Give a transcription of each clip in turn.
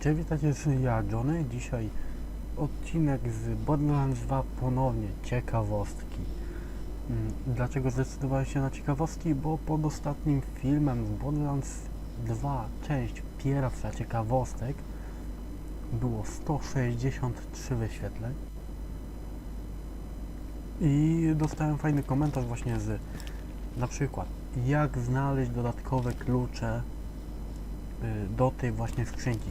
Cześć, witajcie, jestem ja, Johnny. Dzisiaj odcinek z Borderlands 2 ponownie ciekawostki. Mm, Dlaczego zdecydowałem się na ciekawostki? Bo pod ostatnim filmem z Borderlands 2, część pierwsza ciekawostek, było 163 wyświetleń. I dostałem fajny komentarz właśnie z na przykład jak znaleźć dodatkowe klucze y, do tej właśnie skrzynki.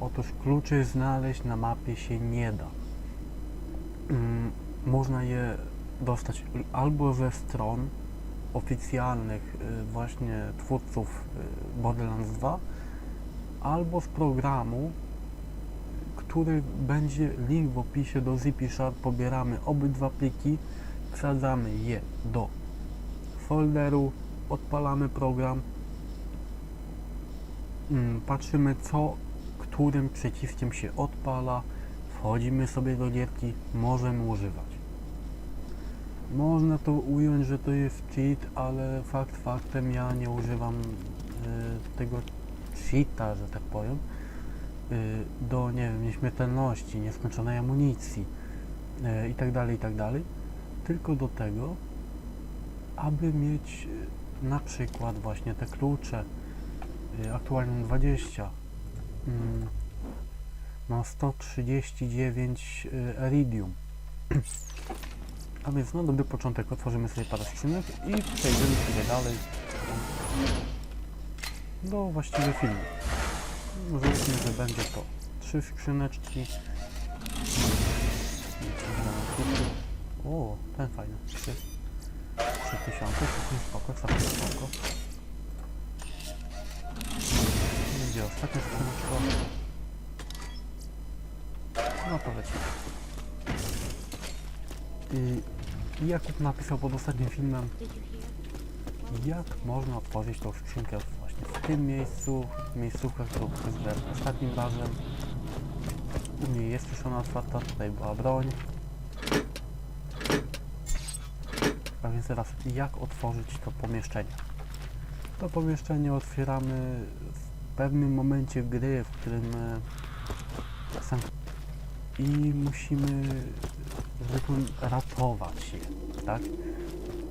Otóż kluczy znaleźć na mapie się nie da. Mm, Można je dostać albo ze stron oficjalnych y, właśnie twórców y, Borderlands 2, albo z programu, który będzie link w opisie do Zippy Pobieramy obydwa pliki, wsadzamy je do folderu, odpalamy program, mm, patrzymy co którym przyciskiem się odpala, wchodzimy sobie do gierki, możemy używać. Można to ująć, że to jest cheat, ale fakt faktem ja nie używam y, tego cheata, że tak powiem, y, do nie wiem, nieśmiertelności, nieskończonej amunicji y, i tak dalej, i tak dalej, tylko do tego, aby mieć y, na przykład właśnie te klucze, y, aktualnie mam 20, ma 139 y, Eridium. A więc na dobry początek otworzymy sobie parę skrzynek i przejdziemy sobie dalej do właściwie filmu. Załóżmy, że będzie to trzy skrzyneczki. O, ten fajny. Trzy. 3000, całkiem spoko, całkiem spoko. Będzie ostatnia skrzyneczka. No to lecimy. I Jakub napisał pod ostatnim filmem, jak można otworzyć tą skrzynkę właśnie w tym miejscu, w miejscówkach, którą zbrałem ostatnim razem. U mnie jest już ona otwarta, tutaj była broń. A więc teraz jak otworzyć to pomieszczenie? To pomieszczenie otwieramy pewnym momencie gry, w którym e, sam i musimy ratować je, tak?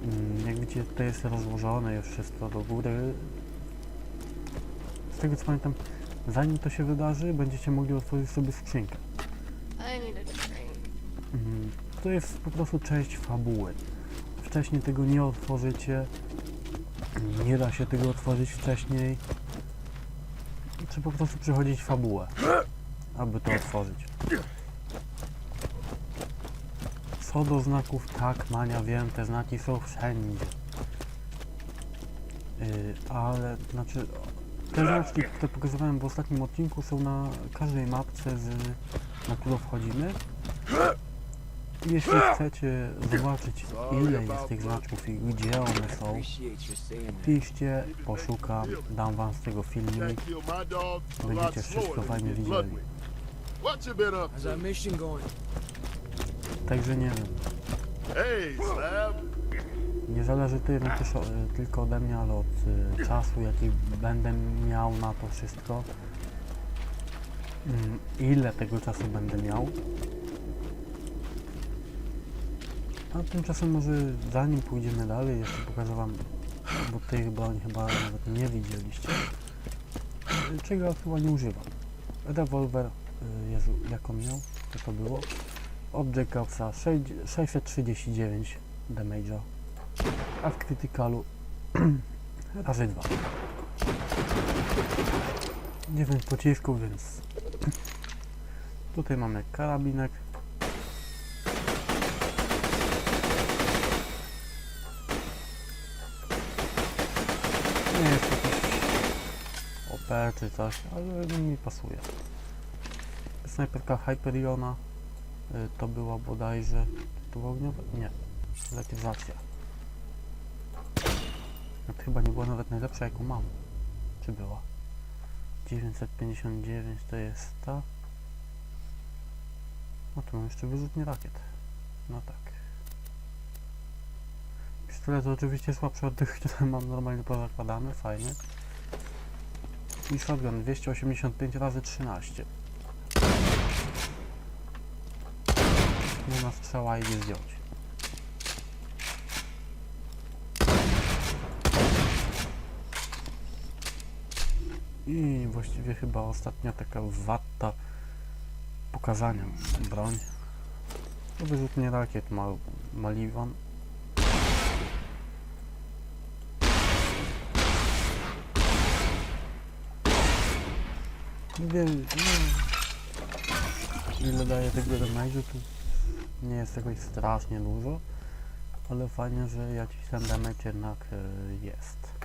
Mm, Jak widzicie, to jest rozłożone już wszystko do góry. Z tego co pamiętam, zanim to się wydarzy, będziecie mogli otworzyć sobie skrzynkę. Mm, To jest po prostu część fabuły. Wcześniej tego nie otworzycie. Nie da się tego otworzyć wcześniej. Trzeba po prostu przechodzić fabułę, aby to otworzyć. Co do znaków, tak, Mania, wiem, te znaki są wszędzie. Yy, ale, znaczy, te znaczki, które pokazywałem w ostatnim odcinku są na każdej mapce, z, na którą wchodzimy. Jeśli chcecie zobaczyć ile jest tych znaczków i gdzie one są, piszcie, poszukam, dam wam z tego filmik, będziecie wszystko fajnie widzieli. To? Także nie wiem, nie zależy tyle też o, y, tylko ode mnie, ale od y, czasu jaki będę miał na to wszystko. Mm, ile tego czasu będę miał. A tymczasem może zanim pójdziemy dalej, jeszcze pokażę wam, bo tej broń chyba nawet nie widzieliście, czego aktualnie używam. Rewolwer, y, Jezu, jak on miał? Co to było? Od Jacobsa 6, 639 damage'a, a w Criticalu razy 2. 9 pocisków, więc tutaj mamy karabinek. Nie jest jakiś OP czy coś, ale mi pasuje. Snajperka Hyperiona y, to była bodajże to ogniowa? Nie, letyzacja. No to chyba nie była nawet najlepsza jaką mam. Czy była? 959 to jest ta. No tu mam jeszcze wyrzutnie rakiet. No tak. Pistolet oczywiście słabszy od tych, które mam normalnie pozakładane, fajny. I shotgun 285 razy 13. Nie ma strzała i nie zdjąć. I właściwie chyba ostatnia taka wata pokazania broń. To wyrzutnie rakiet ma, Maliwan Nie wiem, ile daje tego damage'u, to nie jest jakoś strasznie dużo, ale fajnie, że jakiś ten damage jednak e, jest.